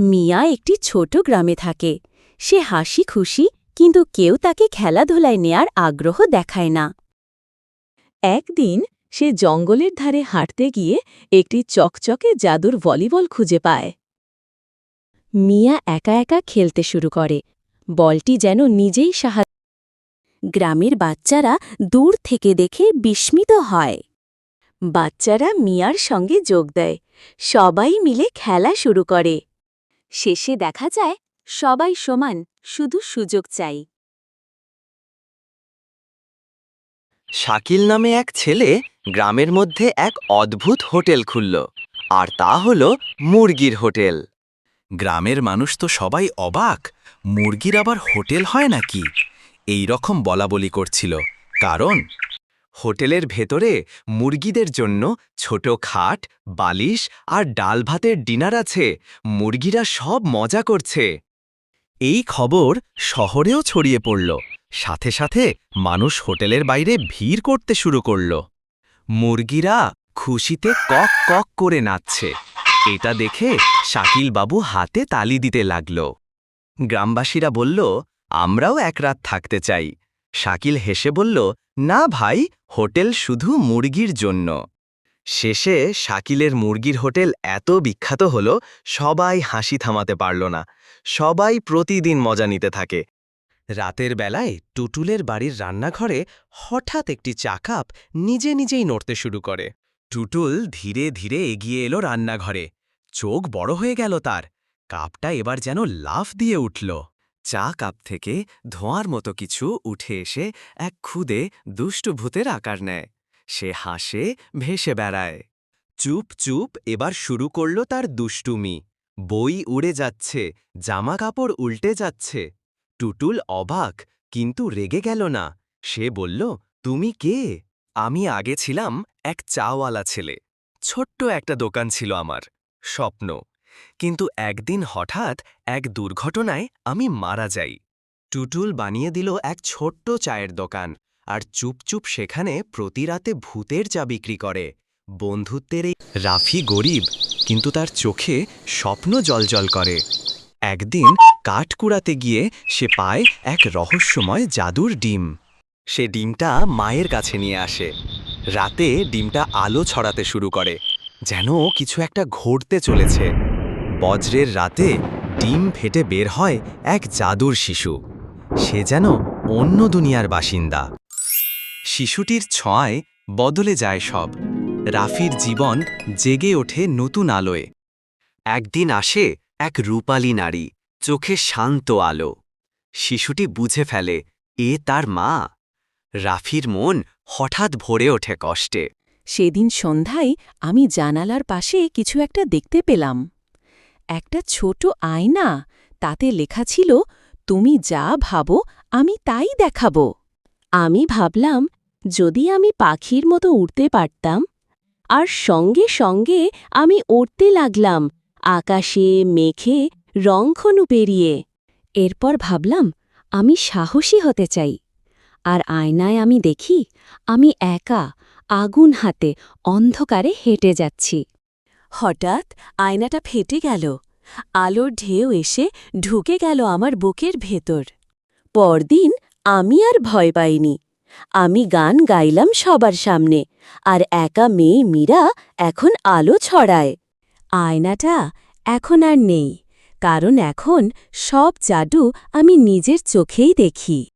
মিয়া একটি ছোট গ্রামে থাকে। সে হাসি খুশি, কিন্তু কেউ তাকে খেলাধুলায় নেয়ার আগ্রহ দেখায় না। একদিন সে জঙ্গলের ধারে হাঁটতে গিয়ে একটি চকচকে জাদুর ভলিবল খুঁজে পায়। মিয়া একা একা খেলতে শুরু করে। বলটি যেন নিজেই সাহায্য গ্রামের বাচ্চারা দূর থেকে দেখে বিস্মিত হয়। বাচ্চারা মিয়ার সঙ্গে যোগ দেয়। সবাই মিলে খেলা শুরু করে। শেষে দেখা যায় সবাই সমান শুধু সুযোগ চাই। শাকিল নামে এক ছেলে গ্রামের মধ্যে এক অদ্ভুত হোটেল খুলল আর তা হল মুরগির হোটেল। গ্রামের মানুষ তো সবাই অবাক মুরগির আবার হোটেল হয় নাকি? এই রকম বলাবলি করছিল কারণ হোটেলের ভেতরে মুরগিদের জন্য ছোট খাট, বালিশ আর ডাল ভাতের ডিনার আছে। মুরগিরা সব মজা করছে। এই খবর শহরেও ছড়িয়ে পড়ল। সাথে সাথে মানুষ হোটেলের বাইরে ভিড় করতে শুরু করল। মুরগিরা খুশিতে কক কক করে নাচছে। এটা দেখে শাকিল বাবু হাতে তালি দিতে লাগল। গ্রামবাসীরা বলল, আমরাও এক রাত থাকতে চাই। শাকিল হেসে বলল, না ভাই, হোটেল শুধু মুরগির জন্য। শেষে শাকিলের মুরগির হোটেল এত বিখ্যাত হল, সবাই হাসি থামাতে পারল না। সবাই প্রতিদিন মজা নিতে থাকে। রাতের বেলায় টুটুলের বাড়ির রান্নাঘরে হঠাৎ একটি চাকাপ নিজে নিজেই নড়তে শুরু করে। টুটুল ধীরে ধীরে এগিয়ে এলো রান্নাঘরে। চোখ বড় হয়ে গেল তার। কাপটা এবার যেন লাফ দিয়ে উঠল। চা কাপ থেকে ধোঁয়ার মতো কিছু উঠে এসে এক খুদে দুষ্টু ভূতের আকার নেয়। সে হাসে, ভেসে বেড়ায়। চুপ চুপ, এবার শুরু করল তার দুষ্টুমি। বই উড়ে যাচ্ছে জামা কাপড় উল্টে যাচ্ছে। টুটুল অবাক, কিন্তু রেগে গেল না। সে বলল, তুমি কে? আমি আগে ছিলাম এক চাওয়ালা ছেলে। ছোট্ট একটা দোকান ছিল আমার। স্বপ্ন। কিন্তু একদিন হঠাৎ এক দুর্ঘটনায় আমি মারা যাই। টুটুল বানিয়ে দিল এক ছোট্ট চায়ের দোকান আর চুপচুপ সেখানে প্রতি রাতে ভূতের চা বিক্রি করে। বন্ধুত্বের এই রাফি গরিব কিন্তু তার চোখে স্বপ্ন জলজল করে। একদিন কাঠ কুড়াতে গিয়ে সে পায় এক রহস্যময় জাদুর ডিম। সে ডিমটা মায়ের কাছে নিয়ে আসে। রাতে ডিমটা আলো ছড়াতে শুরু করে। যেন কিছু একটা ঘটতে চলেছে। বজ্রের রাতে ডিম ফেটে বের হয় এক জাদুর শিশু। সে যেন অন্য দুনিয়ার বাসিন্দা। শিশুটির ছোঁয়ায় বদলে যায় সব। রাফির জীবন জেগে ওঠে নতুন আলোয়। একদিন আসে এক রূপালী নারী, চোখে শান্ত আলো। শিশুটি বুঝে ফেলে, এ তার মা? রাফির মন হঠাৎ ভরে ওঠে কষ্টে। সেদিন সন্ধ্যায় আমি জানালার পাশে কিছু একটা দেখতে পেলাম। একটা ছোট আয়না। তাতে লেখা ছিল, তুমি যা ভাবো, আমি তাই দেখাব। আমি ভাবলাম, যদি আমি পাখির মতো উড়তে পারতাম, আর সঙ্গে সঙ্গে আমি উড়তে লাগলাম, আকাশে, মেঘে রংখনু পেরিয়ে। এরপর ভাবলাম, আমি সাহসী হতে চাই, আর আয়নায় আমি দেখি, আমি একা, আগুন হাতে, অন্ধকারে হেঁটে যাচ্ছি। হঠাৎ আয়নাটা ফেটে গেল। আলোর ঢেউ এসে ঢুকে গেল আমার বুকের ভেতর। পরদিন আমি আর ভয় পাইনি। আমি গান গাইলাম সবার সামনে, আর একা মেয়ে মীরা এখন আলো ছড়ায়। আয়নাটা এখন আর নেই, কারণ এখন সব জাদু আমি নিজের চোখেই দেখি।